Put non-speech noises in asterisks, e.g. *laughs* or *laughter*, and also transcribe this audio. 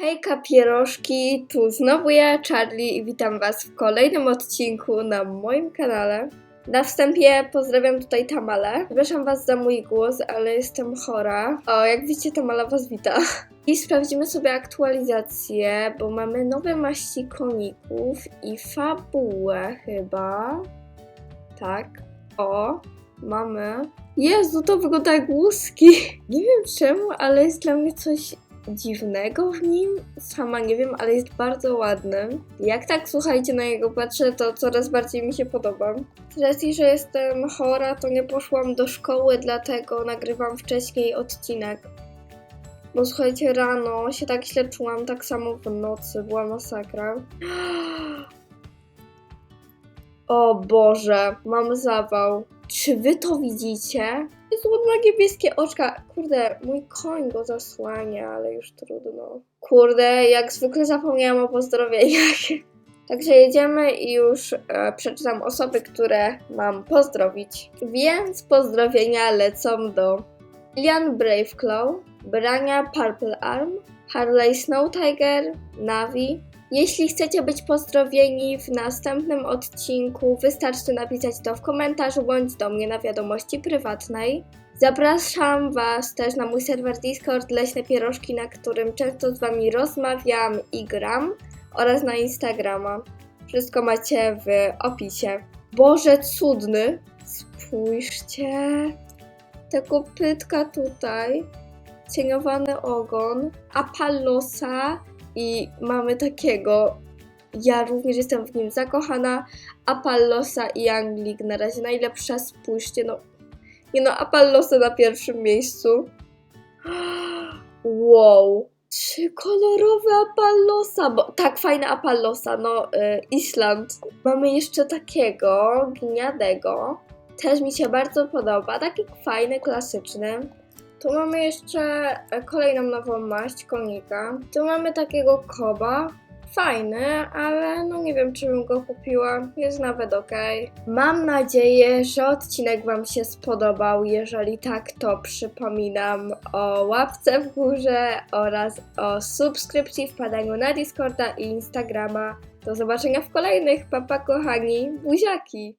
Hejka pierożki, tu znowu ja, Charlie i witam Was w kolejnym odcinku na moim kanale. Na wstępie pozdrawiam tutaj Tamalę. Przepraszam Was za mój głos, ale jestem chora. O, jak widzicie, Tamala Was wita. *laughs* I sprawdzimy sobie aktualizację, bo mamy nowe maści koników i fabułę chyba. Tak. O, mamy. Jezu, to wygląda jak łuski. *laughs* Nie wiem czemu, ale jest dla mnie coś dziwnego w nim. Sama nie wiem, ale jest bardzo ładny. Jak tak słuchajcie na jego patrzę, to coraz bardziej mi się podoba. Z racji, że jestem chora, to nie poszłam do szkoły, dlatego nagrywam wcześniej odcinek. Bo słuchajcie, rano się tak źle czułam, tak samo w nocy, była masakra. *gasps* O Boże, mam zawał. Czy wy to widzicie? On ma niebieskie oczka. Kurde, mój koń go zasłania, ale już trudno. Kurde, jak zwykle zapomniałam o pozdrowieniach. *laughs* Także jedziemy i już e, przeczytam osoby, które mam pozdrowić. Więc pozdrowienia lecą do Lian Braveclaw, Brania Purple Arm, Harley Snow Tiger, Navi. Jeśli chcecie być pozdrowieni w następnym odcinku, wystarczy napisać to w komentarzu bądź do mnie na wiadomości prywatnej. Zapraszam Was też na mój serwer Discord Leśne Pierożki, na którym często z Wami rozmawiam i gram oraz na Instagrama. Wszystko macie w opisie. Boże cudny! Spójrzcie! Te kopytka tutaj, cieniowany ogon, Apallosa i mamy takiego. Ja również jestem w nim zakochana. Apallosa i Anglik na razie najlepsza. Spójrzcie, no. Nie no, Apallosa na pierwszym miejscu. *gasps* Wow. Trzy kolorowe Apallosa, bo tak fajna Apallosa, no y, Island. Mamy jeszcze takiego gniadego. Też mi się bardzo podoba, taki fajny, klasyczny. Tu mamy jeszcze e, kolejną nową maść konika. Tu mamy takiego koba. Fajny, ale no nie wiem, czy bym go kupiła. Jest nawet ok. Mam nadzieję, że odcinek Wam się spodobał. Jeżeli tak, to przypominam o łapce w górze oraz o subskrypcji, wpadaniu na Discorda i Instagrama. Do zobaczenia w kolejnych. Papa kochani, buziaki!